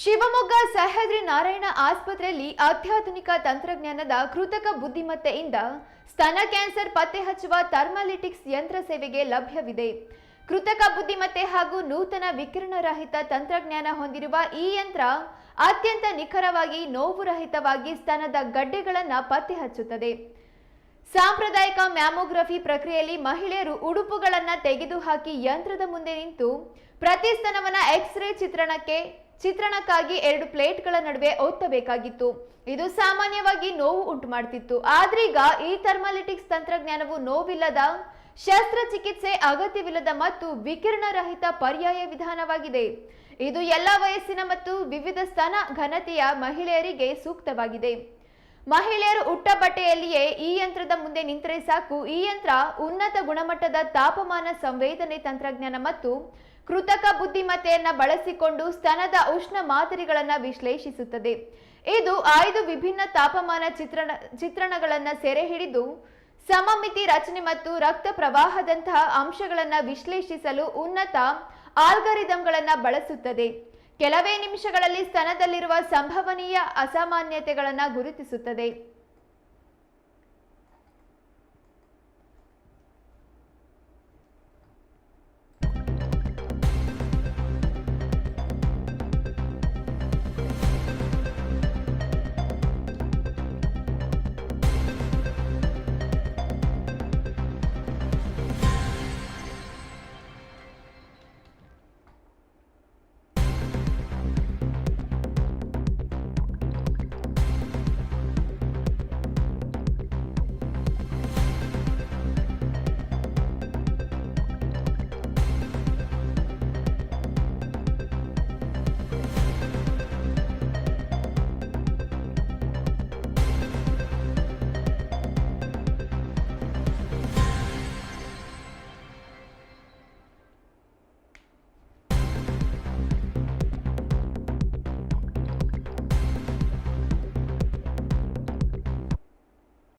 ಶಿವಮೊಗ್ಗ ಸಹ್ಯಾದ್ರಿ ನಾರಾಯಣ ಆಸ್ಪತ್ರೆಯಲ್ಲಿ ಅತ್ಯಾಧುನಿಕ ತಂತ್ರಜ್ಞಾನದ ಕೃತಕ ಬುದ್ಧಿಮತ್ತೆಯಿಂದ ಸ್ತನ ಕ್ಯಾನ್ಸರ್ ಪತ್ತೆ ಹಚ್ಚುವ ಥರ್ಮಾಲಿಟಿಕ್ಸ್ ಯಂತ್ರ ಸೇವೆಗೆ ಲಭ್ಯವಿದೆ. ಕೃತಕ ಬುದ್ಧಿಮತ್ತೆ ಹಾಗೂ ನೂತನ ವಿಕಿರಣರಹಿತ ತಂತ್ರಜ್ಞಾನ ಹೊಂದಿರುವ ಈ ಯಂತ್ರ ಅತ್ಯಂತ ನಿಖರವಾಗಿ ನೋವು ರಹಿತವಾಗಿ ಸ್ತನದ ಗಡ್ಡೆಗಳನ್ನು ಪತ್ತೆ ಹಚ್ಚುತ್ತದೆ. ಸಾಂಪ್ರದಾಯಿಕ ಮ್ಯಾಮೋಗ್ರಫಿ ಪ್ರಕ್ರಿಯೆಯಲ್ಲಿ ಮಹಿಳೆಯರು ಉಡುಪುಗಳನ್ನ ತೆಗೆದುಹಾಕಿ ಯಂತ್ರದ ಮುಂದೆ ನಿಂತು ಪ್ರತಿ ಸ್ತನವನ್ನ ಎಕ್ಸ್ರೇ ಚಿತ್ರಣಕ್ಕೆ ಚಿತ್ರಣಕ್ಕಾಗಿ ಎರಡು ಪ್ಲೇಟ್ಗಳ ನಡುವೆ ಒತ್ತಬೇಕಾಗಿತ್ತು. ಇದು ಸಾಮಾನ್ಯವಾಗಿ ನೋವು ಉಂಟು ಮಾಡ್ತಿತ್ತು ಆದ್ರೀಗ ಈ ಥರ್ಮಾಲಿಟಿಕ್ಸ್ ತಂತ್ರಜ್ಞಾನವು ನೋವಿಲ್ಲದ ಶಸ್ತ್ರಚಿಕಿತ್ಸೆ ಅಗತ್ಯವಿಲ್ಲದ ಮತ್ತು ವಿಕಿರಣರಹಿತ ಪರ್ಯಾಯ ವಿಧಾನವಾಗಿದೆ. ಇದು ಎಲ್ಲ ವಯಸ್ಸಿನ ಮತ್ತು ವಿವಿಧ ಸ್ತನ ಘನತೆಯ ಮಹಿಳೆಯರಿಗೆ ಸೂಕ್ತವಾಗಿದೆ. ಮಹಿಳೆಯರು ಉಟ್ಟ ಬಟ್ಟೆಯಲ್ಲಿಯೇ ಈ ಯಂತ್ರದ ಮುಂದೆ ನಿಂತರೆ ಸಾಕು. ಈ ಯಂತ್ರ ಉನ್ನತ ಗುಣಮಟ್ಟದ ತಾಪಮಾನ ಸಂವೇದನೆ ತಂತ್ರಜ್ಞಾನ ಮತ್ತು ಕೃತಕ ಬುದ್ಧಿಮತ್ತೆಯನ್ನ ಬಳಸಿಕೊಂಡು ಸ್ತನದ ಉಷ್ಣ ಮಾದರಿಗಳನ್ನು ವಿಶ್ಲೇಷಿಸುತ್ತದೆ. ಇದು ಐದು ವಿಭಿನ್ನ ತಾಪಮಾನ ಚಿತ್ರಣ, ಚಿತ್ರಣಗಳನ್ನು ಸೆರೆ ಹಿಡಿದು, ಸಮಮಿತಿ ರಚನೆ ಮತ್ತು ರಕ್ತ ಪ್ರವಾಹದಂತಹ ಅಂಶಗಳನ್ನು ವಿಶ್ಲೇಷಿಸಲು ಉನ್ನತ ಆಲ್ಗರಿದಮ್ಗಳನ್ನು ಬಳಸುತ್ತದೆ. ಕೆಲವೇ ನಿಮಿಷಗಳಲ್ಲಿ ಸ್ತನದಲ್ಲಿರುವ ಸಂಭವನೀಯ ಅಸಾಮಾನ್ಯತೆಗಳನ್ನು ಗುರುತಿಸುತ್ತದೆ.